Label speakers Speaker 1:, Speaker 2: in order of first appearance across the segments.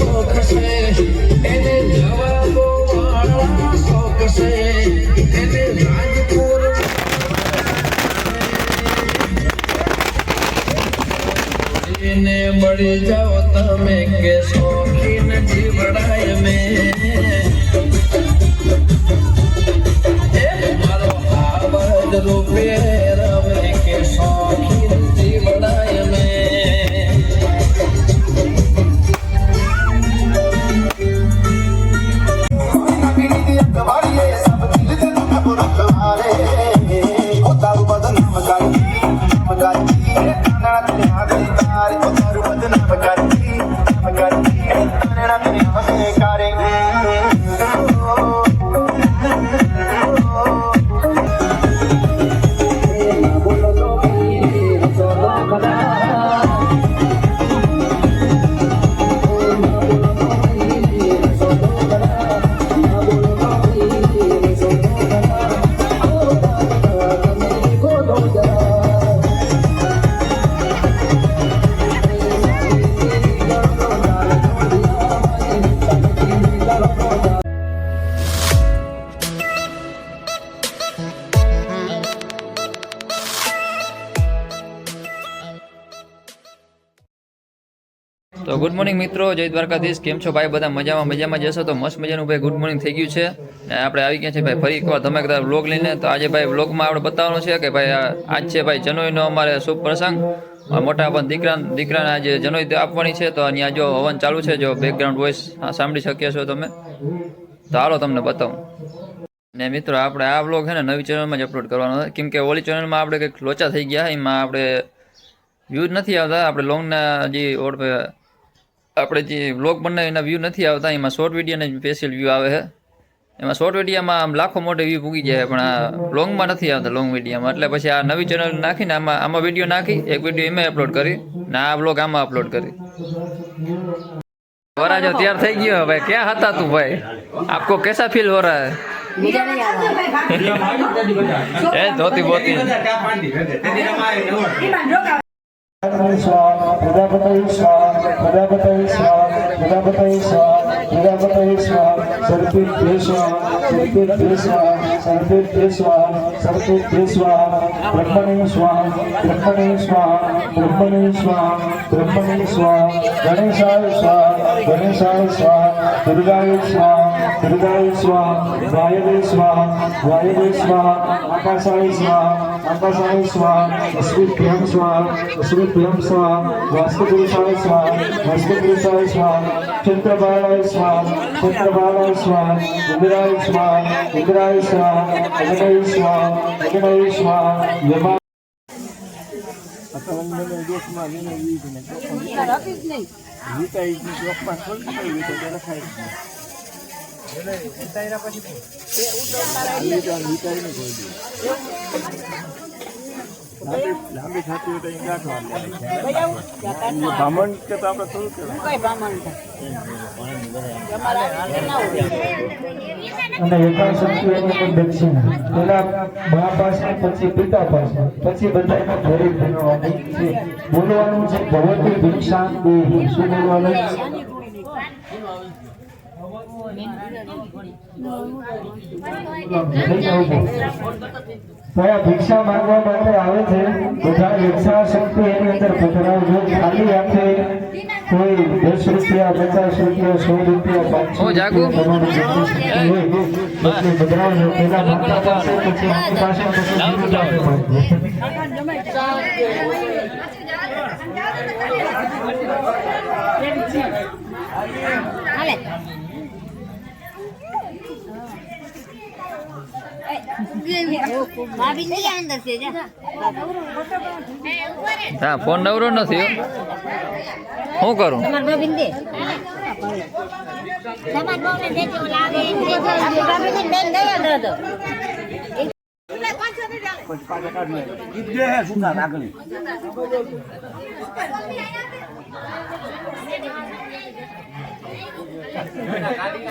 Speaker 1: શોખ છે એને નવાબો વાળા શોખ છે એને રાજપુર એને મળી જાઓ તમે કે શોખીન જીવડાય
Speaker 2: જય દ્વારકાધીશ. કેમ છો ભાઈ? બધા મજામાં? મજામાં જશો તો મસ્ત મજાનું ભાઈ ગુડ મોર્નિંગ થઈ ગયું છે. આપણે આવી ગયા છે ભાઈ ફરી એકવાર. ધમાકેદાર વ્લોગ લઈને, તો આજે ભાઈ વ્લોગમાં આપણે બતાવવાનું છે કે ભાઈ આજ છે ભાઈ જનોઈનો અમારે શુભ પ્રસંગ. મોટા પણ દીકરા દીકરાને આજે જનોઈ આપવાની છે. તો અહીંયા જો હવન ચાલુ છે, જો બેકગ્રાઉન્ડ વોઇસ સાંભળી શકીએ છો તમે? તો હાલો તમને બતાવું. ને મિત્રો, આપણે આ વ્લોગ છે ને નવી ચેનલમાં જ અપલોડ કરવાનો કેમ કે ઓલી ચેનલમાં આપણે કંઈક લોચા થઈ ગયા. એમાં આપણે વ્યૂઝ નથી આવતા. આપણે લોંગના જે ઓર આપણે જે વ્લોગ બનાવ્યો એના વ્યૂ નથી આવતા એમાં શોર્ટ વિડીયોને સ્પેશિયલ વ્યૂ આવે છે. એમાં શોર્ટ વિડીયામાં આમ લાખો મોટો વ્યૂ પૂગી જાય પણ આ લોંગમાં નથી આવતા લોંગ વિડીયામાં એટલે પછી આ નવી ચેનલ નાખીને આમાં આમાં વીડિયો નાખી એક વીડિયો એમાં અપલોડ કરી ને આ બ્લોગ આમાં અપલોડ કરી. વરાજો તૈયાર થઈ ગયો ભાઈ. ક્યાં હતા તું ભાઈ? આપકો કેસા
Speaker 3: ફીલ હો રહા
Speaker 2: હૈ? ધોતી બોતી.
Speaker 4: પ્રજાપતિ સ્વાહા પ્રજાપતિ સ્વાહા પ્રજાપતિ સ્વાહા પ્રજાપતિ સ્વાહા સરપીત દે સ્વાહા સરપીત દે સ્વાહા સરપીત દે સ્વાહા સરપીત દે સ્વાહા બ્રહ્મણે સ્વાહા બ્રહ્મણે સ્વાહા બ્રહ્મણે સ્વાહા બ્રહ્મણે સ્વાહા ગણેશાય સ્વાહા દુર્ગાય સ્વાહા દુર્ગાય સ્વાહા વાયવે સ્વાહા વાયવે સ્વાહા આકાશાણી સ્વાહા આકાશાય સ્વાહા અશ્વિભ્યમ સ્વાહા અશ્વિભ્યમ સ્વાહા વાસ્તુપુરુષાય સ્વાહા વાસ્તુપુરુષાય સ્વાહા ચંદ્રબાળાય સ્વાહા ચંદ્રબાળાય સ્વાહા ઇન્દ્રાય સ્વાહા ઇન્દ્રાય સ્વાહા અગ્નય સ્વાહા અગ્નય સ્વાહા યમા લાંબી છાતી હોય તો બ્રાહ્મણ કે તો આપણે થોડું કહેવાય અને યથા શક્તિ એની દક્ષિણા. પેલા બા પાસે, પછી પિતા પાસે. પછી બધાને ઘરે ભણવાની છે બોલવાનું છે ભગવતી ભિક્ષા દેહી શું બોલવાનું? આ ભિક્ષા માંગવા માટે આવે છે. બધા યથાશક્તિ એની અંદર પધરાવજો ખાલી આપે કોઈ દસ રૂપિયા પચાસ રૂપિયા સો રૂપિયા પાંચસો તમારી શક્તિ પધરાવજો પેલા માતા પાસે પછી આપણી પાસે પછી ગુરુ પાસે માંગજો.
Speaker 3: ભાભી ની અંદર છે જા
Speaker 2: હા ફોન નવરો નથી. શું કરું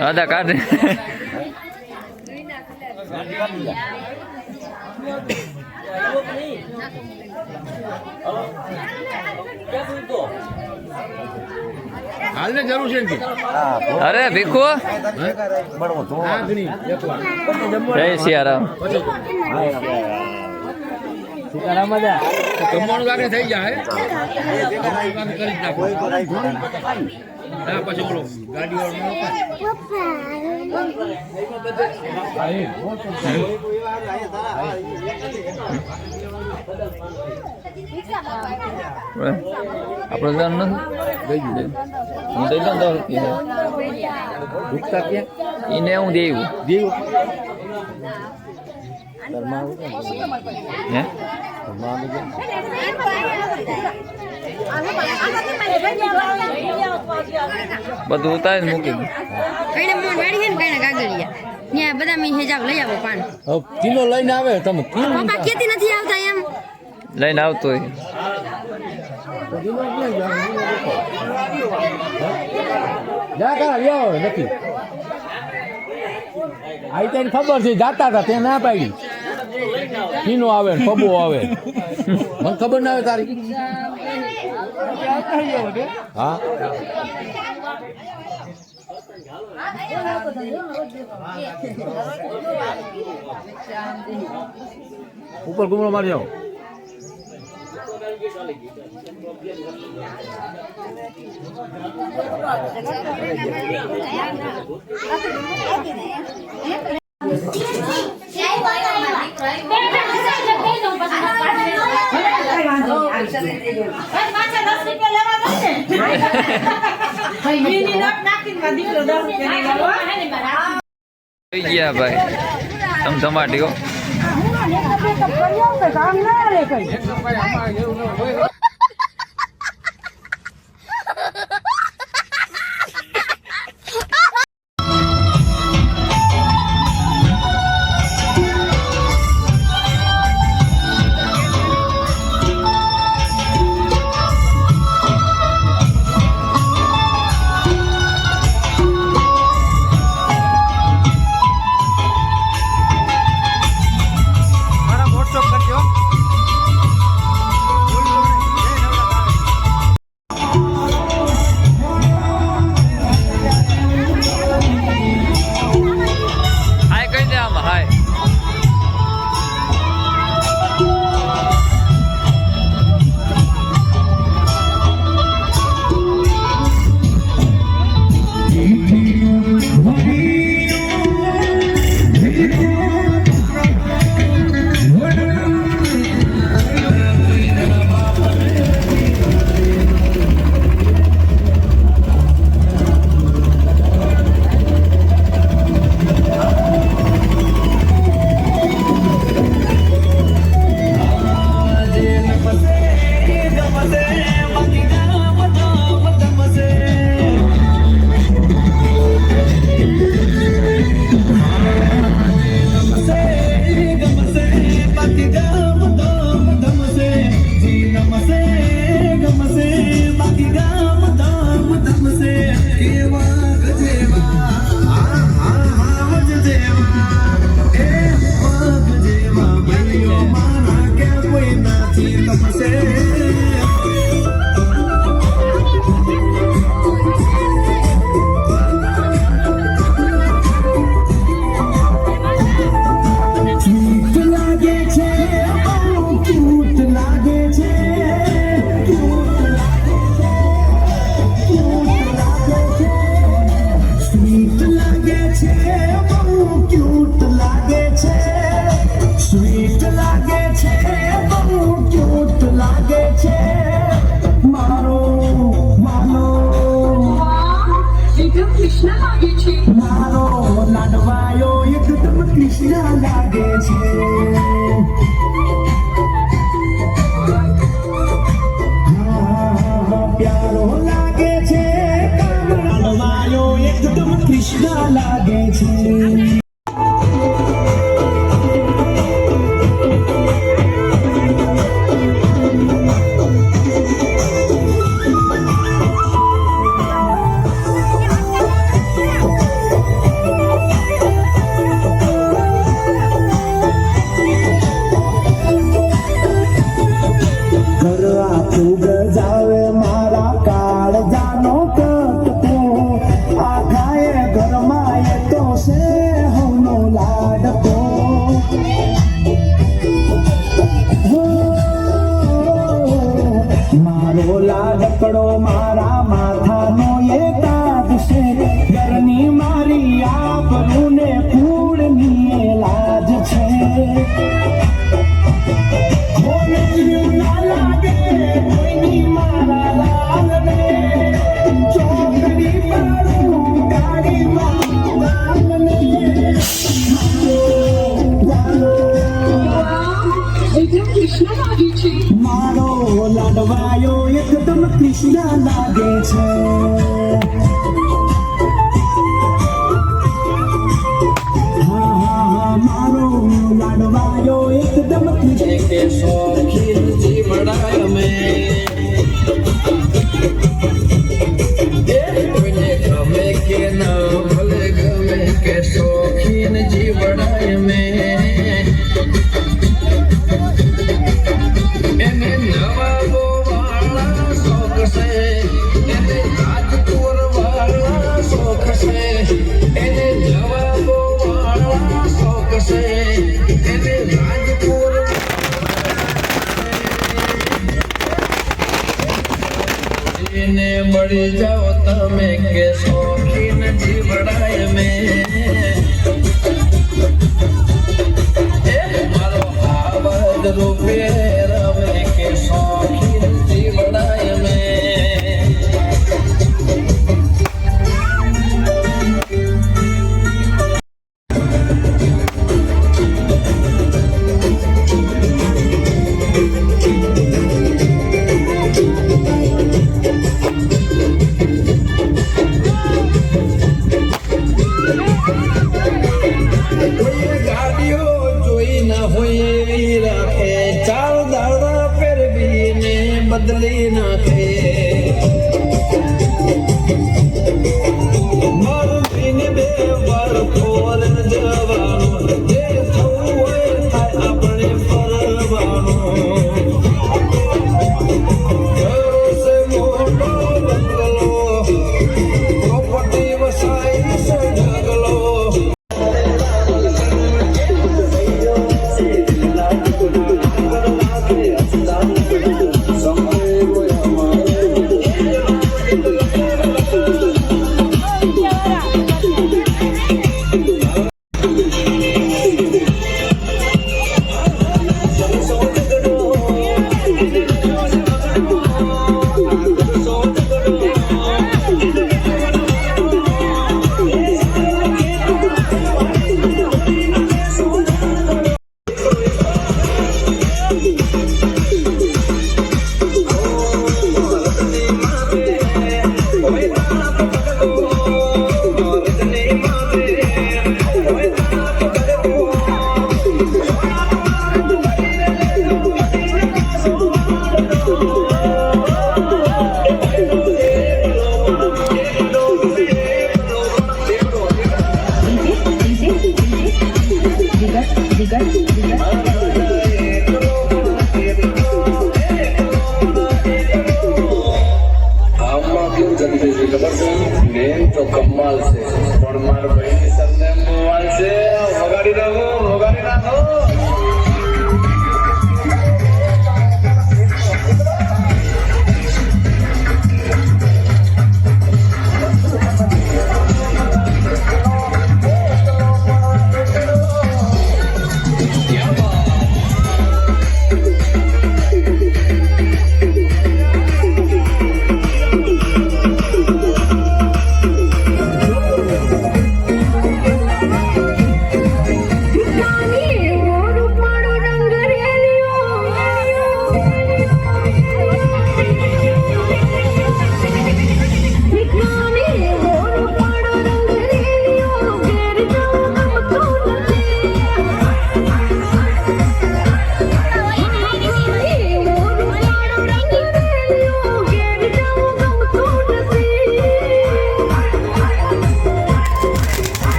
Speaker 3: અદા ભાભી બહુ ને
Speaker 5: જરૂર છે ને
Speaker 2: અરે ભીખુ? જય સિયારામ.
Speaker 5: જમવાનું લાગે થઈ જાય હા પછી બોલો. ગાડી વાળો
Speaker 2: આપણો જાણ નથી હું દઈ દઉં દસ રૂપિયા એને હું દેવું. હે? બધું ઉતારી મૂકી
Speaker 6: કઈને મોન વાળી ને કઈને કાગળિયા ત્યાં બધા મેં હેજાવ લઈ આવો પાન.
Speaker 5: કિલો લઈને આવે તમે
Speaker 6: પપ્પા કેતી નથી આવતા એમ.
Speaker 2: લઈને આવતો હોય.
Speaker 5: નથી. આઈ તને ખબર છે જાતા હતા તે ના પાડી. કિનો આવે પબો આવે. મને ખબર ના આવે તારી. ઉપર ગુમડો મારી જાઓ.
Speaker 2: થઈ ગયા ભાઈ તમ
Speaker 1: Gamma Z, Maki નાનો લાડવાયો એકદમ કૃષ્ણ લાગે છે. पड़ो એકદમ કૃષ્ણ